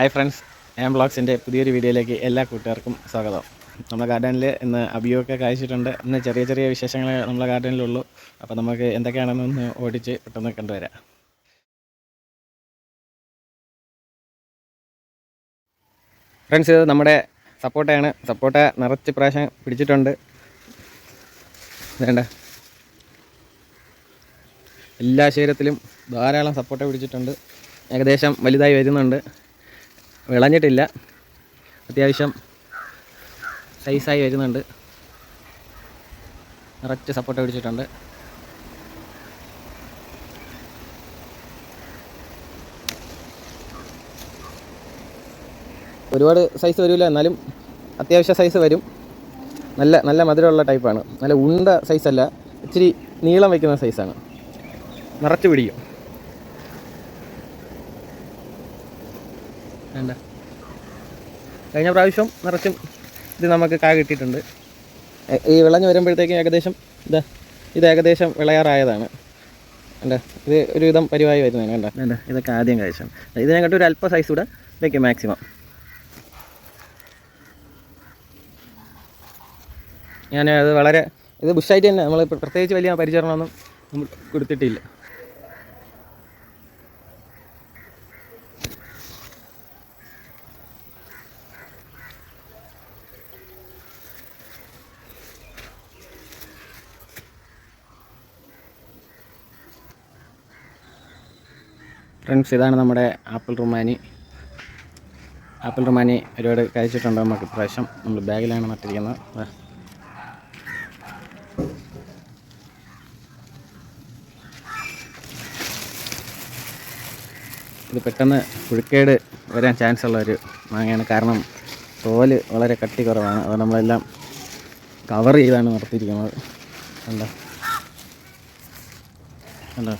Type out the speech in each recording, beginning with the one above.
Hi friends ഞാൻ ബ്ലോഗ്സിന്റെ പുതിയൊരു വീഡിയോയിലേക്ക് എല്ലാ കൂട്ടുകാർക്കും സ്വാഗതം. നമ്മുടെ ഗാർഡനിൽ ഇന്ന് അബിയൊക്കെ കായ്ച്ചിട്ടുണ്ട്. ഇന്ന് ചെറിയ ചെറിയ വിശേഷങ്ങൾ നമ്മുടെ ഗാർഡനിലുള്ളൂ. അപ്പോൾ നമുക്ക് എന്തൊക്കെയാണെന്നൊന്ന് ഓടിച്ച് പെട്ടെന്ന് കണ്ടുവരാം. ഫ്രണ്ട്സ് ഇത് നമ്മുടെ സപ്പോട്ടയാണ്. സപ്പോട്ട നിറച്ച് പ്രാവശ്യം പിടിച്ചിട്ടുണ്ട്. വേണ്ട എല്ലാ ശരീരത്തിലും ധാരാളം സപ്പോർട്ട പിടിച്ചിട്ടുണ്ട്. ഏകദേശം വലുതായി വരുന്നുണ്ട്. വിളഞ്ഞിട്ടില്ല. അത്യാവശ്യം സൈസായി വരുന്നുണ്ട്. നിറച്ച് സപ്പോർട്ട് പിടിച്ചിട്ടുണ്ട്. ഒരുപാട് സൈസ് വരില്ല എന്നാലും അത്യാവശ്യ സൈസ് വരും. നല്ല നല്ല മധുരമുള്ള ടൈപ്പാണ് നല്ല ഉണ്ട സൈസല്ല ഇച്ചിരി നീളം വയ്ക്കുന്ന സൈസാണ് നിറച്ച് പിടിക്കും. വേണ്ട. കഴിഞ്ഞ പ്രാവശ്യം നിറച്ചും ഇത് നമുക്ക് കാ കിട്ടിയിട്ടുണ്ട്. ഈ വിളഞ്ഞ് വരുമ്പോഴത്തേക്കും ഏകദേശം ഇതാ ഇത് ഏകദേശം വിളയാറായതാണ്. വേണ്ട ഇത് ഒരുവിധം പരിവായി വരുന്നതാണ് വേണ്ട വേണ്ട ഇതൊക്കെ ആദ്യം കഴിച്ചു ഇതിനെക്കാട്ടും ഒരു അല്പ സൈസ് കൂടെ വയ്ക്കും മാക്സിമം ഞാൻ അത് വളരെ ഇത് ബുഷായിട്ട് തന്നെ നമ്മൾ പ്രത്യേകിച്ച് വലിയ പരിചരണമൊന്നും നമ്മൾ കൊടുത്തിട്ടില്ല. ഫ്രണ്ട്സ് ഇതാണ് നമ്മുടെ ആപ്പിൾ റുമാനി. ആപ്പിൾ റുമാനി ഒരുപാട് കഴിച്ചിട്ടുണ്ട് നമുക്ക് ഇപ്രാവശ്യം. നമ്മൾ ബാഗിലാണ് നട്ടിരിക്കുന്നത്. ഇത് പെട്ടെന്ന് പുഴുക്കേട് വരാൻ ചാൻസ് ഉള്ള ഒരു മാങ്ങയാണ്. കാരണം തോൽ വളരെ കട്ടി കുറവാണ്. അത് നമ്മളെല്ലാം കവർ ചെയ്താണ് നിർത്തിയിരിക്കുന്നത് കണ്ടോ? കണ്ടോ?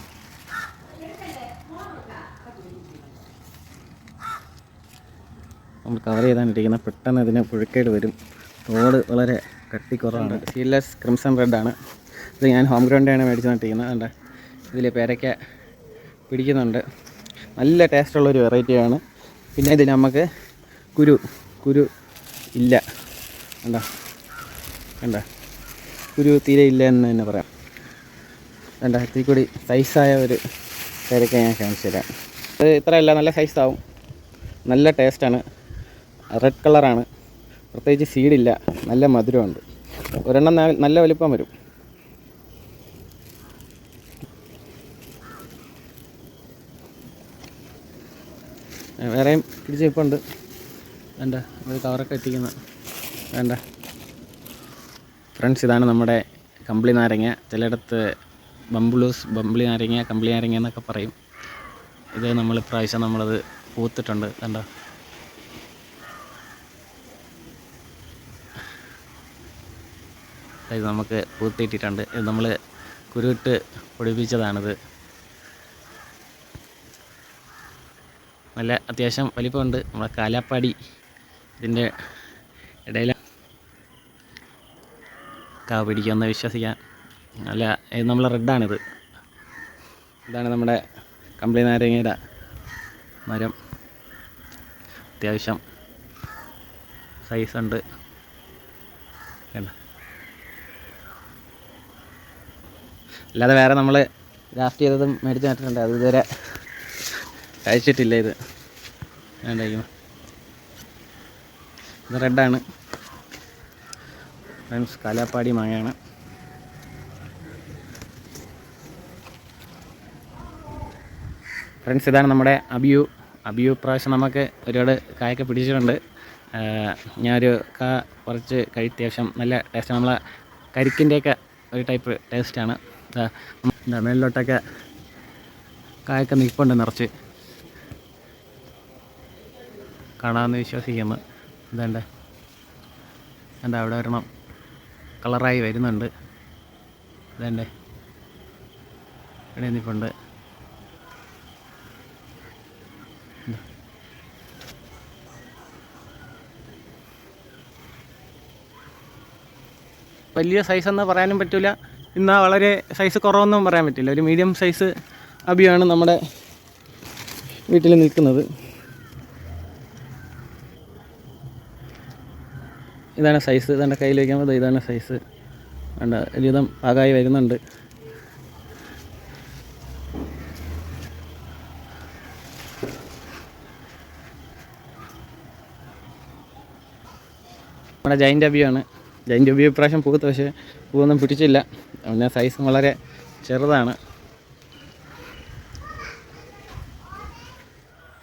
നമ്മൾ കവർ ചെയ്താണിരിക്കുന്നത് പെട്ടെന്ന് ഇതിന് പുഴുക്കേട് വരും. തോട് വളരെ കട്ടി സീഡ്ലെസ് ക്രിംസൺ റെഡാണ് ഇത് ഞാൻ ഹോം ഗ്രൗണ്ടാണ് മേടിച്ച് നട്ടിരിക്കുന്നത് അതുകൊണ്ട് ഇതിൽ പേരയ്ക്ക പിടിക്കുന്നുണ്ട്. നല്ല ടേസ്റ്റുള്ളൊരു വെറൈറ്റിയാണ് പിന്നെ ഇതിന് നമുക്ക് കുരു കുരു ഇല്ല. കണ്ടോ? കണ്ടോ? കുരു തീരെ ഇല്ല എന്ന് തന്നെ പറയാം. വേണ്ട ഇത്തിരി കൂടി സൈസായ ഒരു പേരയ്ക്ക ഞാൻ കാണിച്ചു തരാം ഇത് ഇത്രയല്ല നല്ല സൈസാവും നല്ല ടേസ്റ്റാണ് റെഡ് കളറാണ് പ്രത്യേകിച്ച് സീഡില്ല നല്ല മധുരമുണ്ട്. ഒരെണ്ണം നല്ല വലിപ്പം വരും. വേറെയും പിടിച്ച് ഇപ്പുണ്ട് വേണ്ട ഒരു കവറൊക്കെ എത്തിക്കുന്ന വേണ്ട. ഫ്രണ്ട്സ് ഇതാണ് നമ്മുടെ കമ്പിളി നാരങ്ങ. ചിലയിടത്ത് ബംബ്ലൂസ് ബംബിളി നാരങ്ങ കമ്പിളി നാരങ്ങ എന്നൊക്കെ പറയും. ഇത് നമ്മൾ ഇപ്രാവശ്യം നമ്മളത് പൂത്തിട്ടുണ്ട്. കണ്ടോ? ഇത് നമുക്ക് പൂത്തിയിട്ടിട്ടുണ്ട്. ഇത് നമ്മൾ കുരുവിട്ട് പൊടിപ്പിച്ചതാണിത്. നല്ല അത്യാവശ്യം വലിപ്പമുണ്ട്. നമ്മളെ കാലാപ്പാടി ഇതിന്റെ ഇടയിൽ കാ പിടിക്കുമെന്ന് വിശ്വസിക്കാം. നല്ല ഇത് നമ്മളെ റെഡാണിത്. ഇതാണ് നമ്മുടെ കമ്പിളി നാരങ്ങയുടെ മരം. അത്യാവശ്യം സൈസുണ്ട്. കണ്ട? അല്ലാതെ വേറെ നമ്മൾ ഗ്രാഫ്റ്റ് ചെയ്തതും മേടിച്ച് നട്ടിട്ടുണ്ട് അത് ഇതുവരെ കഴിച്ചിട്ടില്ല ഇത്. വേണ്ടായിരിക്കും ഇത് റെഡാണ്. ഫ്രണ്ട്സ് കാലാപ്പാടി മാങ്ങയാണ് ഫ്രണ്ട്സ് ഇതാണ് നമ്മുടെ അബിയു. അബിയു പ്രാവശ്യം നമുക്ക് ഒരുപാട് കായൊക്കെ പിടിച്ചിട്ടുണ്ട്. ഞാനൊരു കാ കുറച്ച് കഴി അത്യാവശ്യം നല്ല ടേസ്റ്റ്. നമ്മളെ കരിക്കിന്റെയൊക്കെ ഒരു ടൈപ്പ് ടേസ്റ്റാണ്. മേളിലോട്ടൊക്കെ കായൊക്കെ നിൽപ്പുണ്ട് നിറച്ച്. കാണാമെന്ന് വിശ്വസിക്കുന്നു. ഇതേണ്ട. എന്താ അവിടെ വരണം കളറായി വരുന്നുണ്ട്. ഇതേണ്ടേ. ഇവിടെ നിൽപ്പുണ്ട്. വലിയ സൈസ് എന്ന് പറയാനും പറ്റില്ല ഇന്ന് വളരെ സൈസ് കുറവൊന്നും പറയാൻ പറ്റില്ല. ഒരു മീഡിയം സൈസ് അബിയാണ് നമ്മുടെ വീട്ടിൽ നിൽക്കുന്നത്. ഇതാണ് സൈസ് ഇതെന്റെ കയ്യിൽ വയ്ക്കുമ്പോൾ ഇതാണ് സൈസ് വേണ്ട ഒരുവിധം പാകായി വരുന്നുണ്ട്. നമ്മുടെ ജയിന്റ് അബിയാണ്. ജൈന്റ് അബിയോ ഇപ്രാവശ്യം പൂത്ത് പക്ഷേ പൂവൊന്നും പിടിച്ചില്ല. പിന്നെ സൈസും വളരെ ചെറുതാണ്.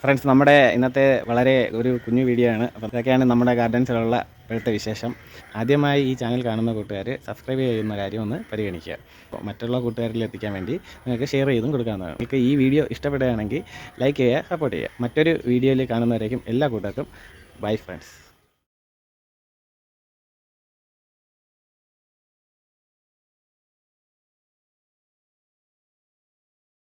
ഫ്രണ്ട്സ് നമ്മുടെ ഇന്നത്തെ വളരെ ഒരു കുഞ്ഞു വീഡിയോ ആണ്. അപ്പോൾ ഇതൊക്കെയാണ് നമ്മുടെ ഗാർഡൻസിലുള്ള ഇപ്പോഴത്തെ വിശേഷം. ആദ്യമായി ഈ ചാനൽ കാണുന്ന കൂട്ടുകാർ സബ്സ്ക്രൈബ് ചെയ്യുന്ന കാര്യം ഒന്ന് പരിഗണിക്കുക. അപ്പോൾ മറ്റുള്ള കൂട്ടുകാരിൽ എത്തിക്കാൻ വേണ്ടി നിങ്ങൾക്ക് ഷെയർ ചെയ്തും കൊടുക്കാവുന്നതാണ്. നിങ്ങൾക്ക് ഈ വീഡിയോ ഇഷ്ടപ്പെടുകയാണെങ്കിൽ ലൈക്ക് ചെയ്യുക സപ്പോർട്ട് ചെയ്യുക. മറ്റൊരു വീഡിയോയിൽ കാണുന്നവരേക്കും എല്ലാ കൂട്ടർക്കും ബൈ ഫ്രണ്ട്സ്